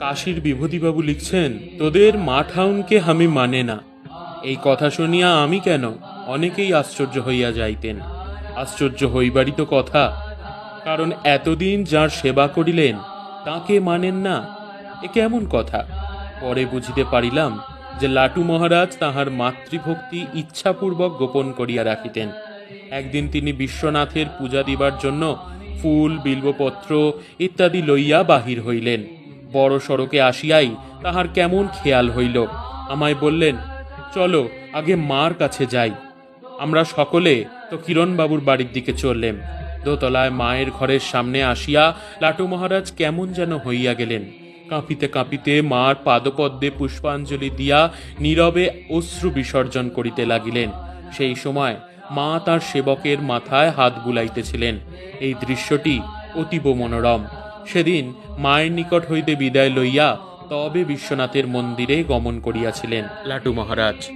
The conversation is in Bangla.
কাশীর বিভূতিবাবু লিখছেন, তোদের মাঠাউনকে আমি মানে না। এই কথা শুনিয়া আমি কেন? অনেকেই আশ্চর্য হইয়া যাইতেন। আশ্চর্য হইবারই তো কথা। কারণ এতদিন যার সেবা করিলেন, তাকে মানেন না। এ কেমন কথা? পরে বুঝিতে পারিলাম যে লাটু মহারাজ তাহার মাতৃভক্তি ইচ্ছাপূর্বক গোপন করিয়া রাখিতেন। একদিন তিনি বিশ্বনাথের পূজা দিবার জন্য ফুল, বিল্বপত্র ইত্যাদি লইয়া বাহির হইলেন। বড় সড়কে আসিয়াই তাহার কেমন খেয়াল হইল। আমায় বললেন, চলো, আগে মার কাছে যাই। আমরা সকলে তো কিরণবাবুর বাড়ির দিকে চললেম। দোতলায় মায়ের ঘরের সামনে আসিয়া লাটু মহারাজ কেমন যেন হইয়া গেলেন। কাঁপিতে কাঁপিতে মার পাদপদ্মে পুষ্পাঞ্জলি দিয়া নীরবে অশ্রু বিসর্জন করিতে লাগিলেন। সেই সময় মা তার সেবকের মাথায় হাত বুলাইতেছিলেন। এই দৃশ্যটি অতীব মনোরম। সেদিন মায়ের নিকট হইতে বিদায় লইয়া তবে বিশ্বনাথের মন্দিরে গমন করিয়াছিলেন লাটু মহারাজ।